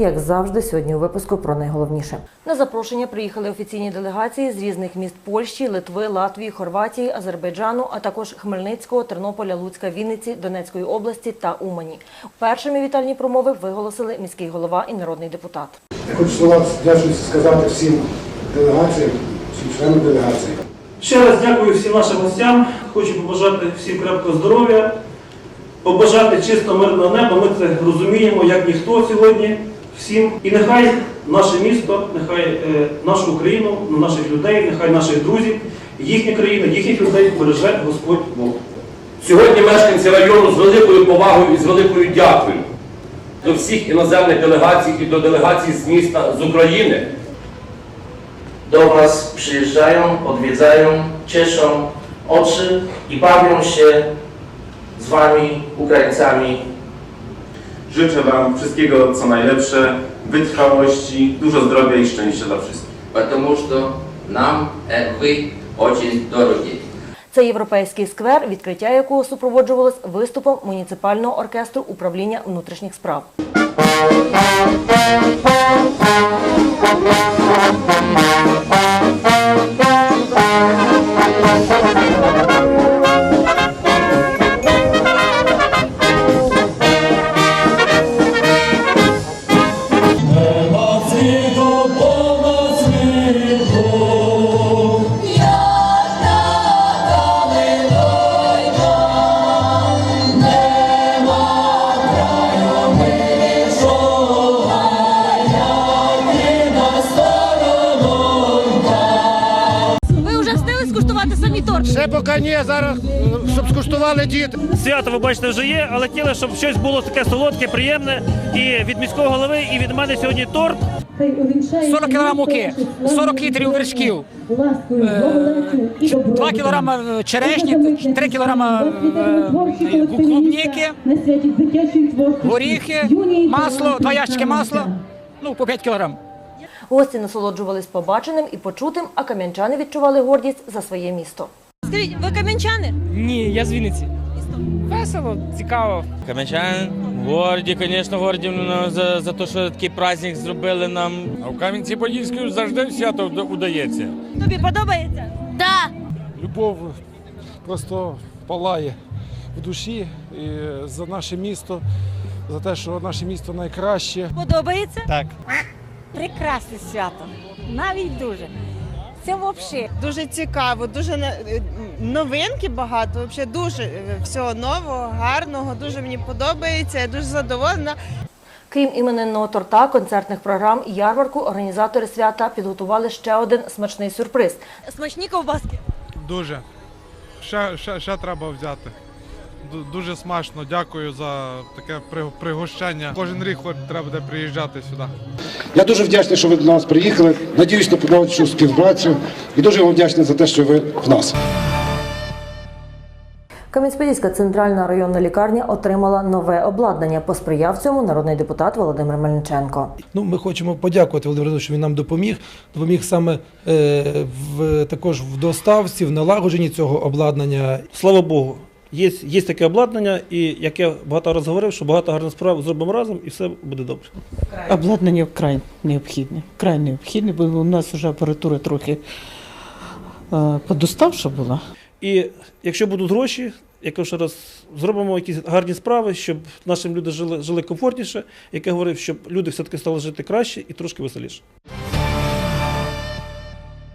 Як завжди, сьогодні у випуску про найголовніше. На запрошення приїхали офіційні делегації з різних міст Польщі, Литви, Латвії, Хорватії, Азербайджану, а також Хмельницького, Тернополя, Луцька, Вінниці, Донецької області та Умані. Першими вітальні промови виголосили міський голова і народний депутат. Я хочу слова вдячності сказати всім делегаціям, всім членам делегації. Ще раз дякую всім нашим гостям. Хочу побажати всім крепкого здоров'я, побажати чисто мирного неба. Ми це розуміємо, як ніхто сьогодні всім. І нехай наше місто, нехай е, нашу Україну, наших людей, нехай наших друзів, їхня країна, їхніх людей береже Господь Бог. Сьогодні мешканці району з великою повагою і з великою дякою до всіх іноземних делегацій і до делегацій з міста з України. do Was przyjeżdżają, odwiedzają, cieszą oczy i bawią się z Wami, Ukraińcami, Życzę Wam wszystkiego co najlepsze, wytrwałości, dużo zdrowia i szczęścia dla wszystkich. потому что нам э, вы очень дороги. Це європейський сквер, відкриття якого супроводжувалось виступом муніципального оркестру управління внутрішніх справ. Поки ні, зараз, щоб скуштували діти. Свято, ви бачите, вже є, але хотіли, щоб щось було таке солодке, приємне. І від міського голови, і від мене сьогодні торт. 40 кг муки, 40 літрів вершків, 2 кг черешні, 3 кг клубніки, горіхи, масло, 2 ящики масла, ну по 5 кг. Гості насолоджувались побаченим і почутим, а кам'янчани відчували гордість за своє місто. Скажіть, ви кам'янчани? Ні, я з Вінниці. Весело, цікаво. Кам'янчан, горді, звісно, горді ну, за, за те, що такий праздник зробили нам. А в Кам'янці-Подільській завжди свято удається. Тобі подобається? Так. Любов просто палає в душі і за наше місто, за те, що наше місто найкраще. Подобається? Так. Прекрасне свято. Навіть дуже. Це взагалі. Дуже цікаво, дуже на- е, новинки багато. Взагалі дуже е, всього нового, гарного. Дуже мені подобається. Я дуже задоволена. Крім іменинного торта, концертних програм і ярмарку, організатори свята підготували ще один смачний сюрприз. Смачні ковбаски. Дуже. Ще, ще, ще треба взяти. Ду- Дуже смачно, дякую за таке при- пригощення. Кожен рік хоч треба буде приїжджати сюди. Я дуже вдячний, що ви до нас приїхали. Надіюсь на подальшу співпрацю і дуже вам вдячний за те, що ви в нас. Кам'янець-Подільська центральна районна лікарня отримала нове обладнання. Посприяв цьому народний депутат Володимир Мельниченко. Ну, ми хочемо подякувати Володимиру, що він нам допоміг. Допоміг саме е, в також в доставці, в налагодженні цього обладнання. Слава Богу, є, є таке обладнання, і як я багато разів говорив, що багато гарних справ зробимо разом і все буде добре. Обладнання вкрай необхідне. Вкрай необхідне, бо у нас вже апаратура трохи е, подоставша була. І якщо будуть гроші, я кажу ще раз, зробимо якісь гарні справи, щоб нашим люди жили, жили комфортніше, як я говорив, щоб люди все-таки стали жити краще і трошки веселіше.